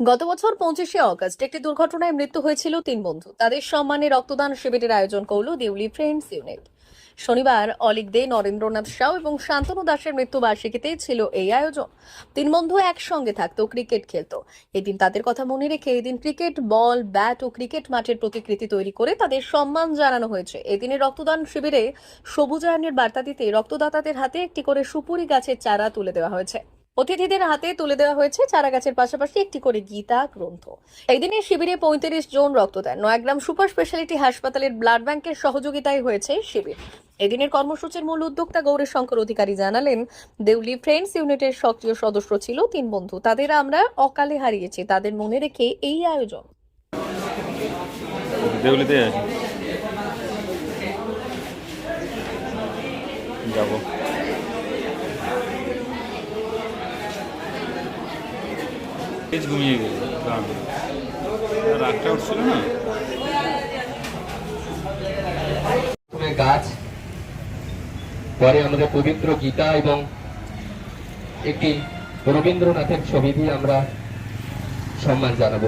গত বছর পঁচিশে অগস্ট একটি দুর্ঘটনায় মৃত্যু হয়েছিল তিন বন্ধু। তাদের সম্মানে রক্তদান শিবিরের আয়োজন করল দেউলি ফ্রেন্ডস ইউনিট। শনিবার অলিক দে, নরেন্দ্রনাথ সাউ এবং শান্তনু দাসের মৃত্যুবার্ষিকীতে ছিল এই আয়োজন। তিন বন্ধু একসঙ্গে থাকতো, ক্রিকেট খেলতো। এদিন তাদের কথা মনে রেখে এদিন ক্রিকেট, বল, ব্যাট ও ক্রিকেট মাঠের প্রতিকৃতি তৈরি করে তাদের সম্মান জানানো হয়েছে। এদিনের রক্তদান শিবিরে সবুজায়নের বার্তা দিতে রক্তদাতাদের হাতে একটি করে সুপুরি গাছের চারা তুলে দেওয়া হয়েছে। অতিথিদের হাতে তুলে দেওয়া হয়েছে চারা গাছের পাশাপাশি একটি করে গীতা গ্রন্থ। এই দিনের শিবিরে পঁয়ত্রিশ জন রক্ত দেন। নয়াগ্রাম সুপার স্পেশালিটি হাসপাতালের ব্লাড ব্যাংকের সহযোগিতায় হয়েছে শিবির। এদিনের কর্মসূচির মূল উদ্যোক্তা গৌরীশঙ্কর অধিকারী জানালেন, দেউলি ফ্রেন্ডস ইউনিটের সক্রিয় সদস্য ছিল তিন বন্ধু। তাদের আমরা অকালে হারিয়েছি। তাদের মনে রেখে এই আয়োজন। দেউলিতে যাব। তেজ ঘুমিয়ে গেল উঠছিল না? গাছ, পরে পবিত্র গীতা এবং একটি রবীন্দ্রনাথের ছবি দিয়ে আমরা সম্মান জানাব।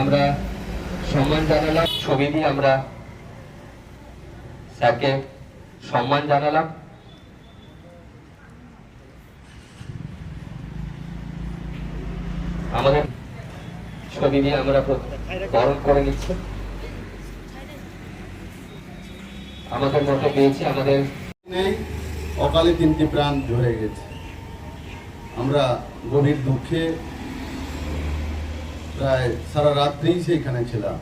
আমরা সম্মান জানালাম, ছবি দিয়ে আমরা সম্মান জানালাম। আমাদের ছবি দিয়ে আমরা বরণ করে নিচ্ছি। আমাদের মধ্যে পেয়েছি, আমাদের অকালে তিনটি প্রাণ ঝরে গেছে। আমরা গভীর দুঃখে প্রায় সারা রাত্রেই সেইখানে ছিলাম।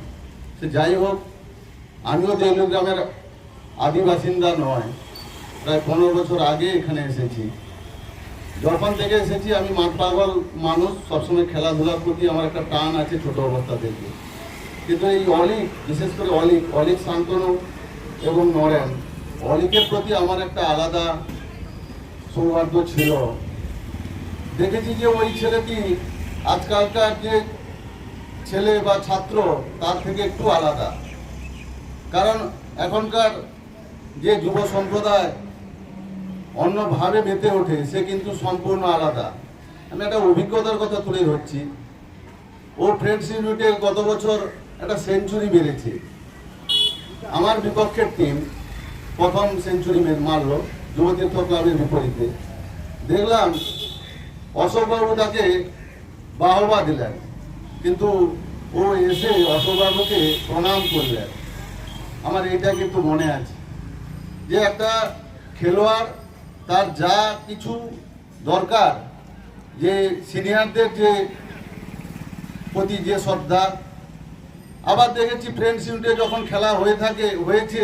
সে যাই হোক, আমিও দেউলি গ্রামের আদি বাসিন্দা নয়। প্রায় পনেরো বছর আগে এখানে এসেছি। যখন থেকে এসেছি, আমি মাঠ পাগল মানুষ, সবসময় খেলাধুলার প্রতি আমার একটা টান আছে ছোট অবস্থা থেকে। কিন্তু এই অলিক, বিশেষ করে অলিক অলিক শান্তনু এবং নরেন, অলিকের প্রতি আমার একটা আলাদা সৌভাগ্য ছিল। দেখেছি যে ওই ছেলেটি আজকালকার যে ছেলে বা ছাত্র, তার থেকে একটু আলাদা। কারণ এখনকার যে যুব সম্প্রদায় অন্যভাবে মেতে ওঠে, সে কিন্তু সম্পূর্ণ আলাদা। আমি একটা অভিজ্ঞতার কথা তুলে ধরছি। ও ফ্রেন্ডস ইউনিটে গত বছর একটা সেঞ্চুরি মেরেছে। আমার বিপক্ষের টিম প্রথম সেঞ্চুরি মারলো যুবতীর্থ ক্লাবের বিপরীতে। দেখলাম অশোকবাবু তাকে বাহবা দিলেন, কিন্তু ও এসে অশোকবাবুকে প্রণাম করলেন। আমার এটা কিন্তু মনে আছে। যে একটা খেলোয়াড়, তার যা কিছু দরকার, যে সিনিয়রদের যে প্রতি যে শ্রদ্ধা। আবার দেখেছি ফ্রেন্ডস ইউনিটে যখন খেলা হয়ে থাকে, হয়েছে,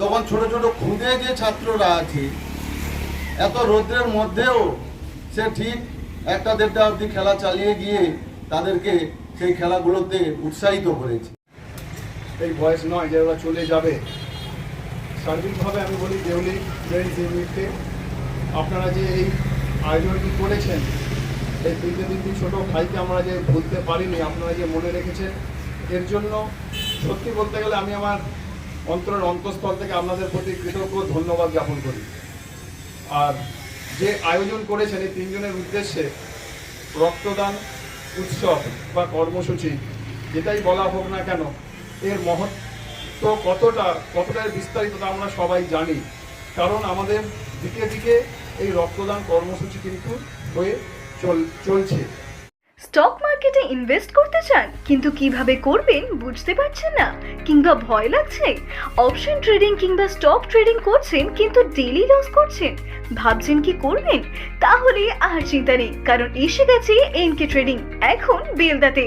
তখন ছোট ছোট খুদে যে ছাত্ররা আছে, এত রৌদ্রের মধ্যেও সে ঠিক একটা দেড়টা অবধি খেলা চালিয়ে গিয়ে তাদেরকে সেই খেলাগুলোতে উৎসাহিত করেছে। এই বয়স নয় যে ওরা চলে যাবে। সার্বিকভাবে আমি বলি দেউলি ফ্রেন্ডস ইউনিটে আপনারা যে এই আয়োজনটি করেছেন, এই তিনটে তিনটি ছোটো ভাইকে আমরা যে ভুলতে পারিনি, আপনারা যে মনে রেখেছেন, এর জন্য সত্যি বলতে গেলে আমি আমার অন্তরের অন্তঃস্থল থেকে আপনাদের প্রতি কৃতজ্ঞ, ধন্যবাদ জ্ঞাপন করি। আর যে আয়োজন করেছেন এই তিনজনের উদ্দেশ্যে রক্তদান উৎসব বা কর্মসূচি, যেটাই বলা হোক না কেন, এর মহত্ব কতটা কতটা বিস্তারিত তা আমরা সবাই জানি। কারণ আমাদের দিকে দিকে এই রক্তদান কর্মসূচি কিন্তু হয়ে চলছে। স্টক মার্কেটে ইনভেস্ট করতে চান, কিন্তু কীভাবে করবেন বুঝতে পারছেন না, কিংবা ভয় লাগছে? অপশন ট্রেডিং কিংবা স্টক ট্রেডিং করছেন, কিন্তু ডেলি লস করছেন, ভাবছেন কি করবেন? তাহলে আর চিন্তা নেই, কারণ এসে গেছে এনকে ট্রেডিং, এখন বেলদাতে।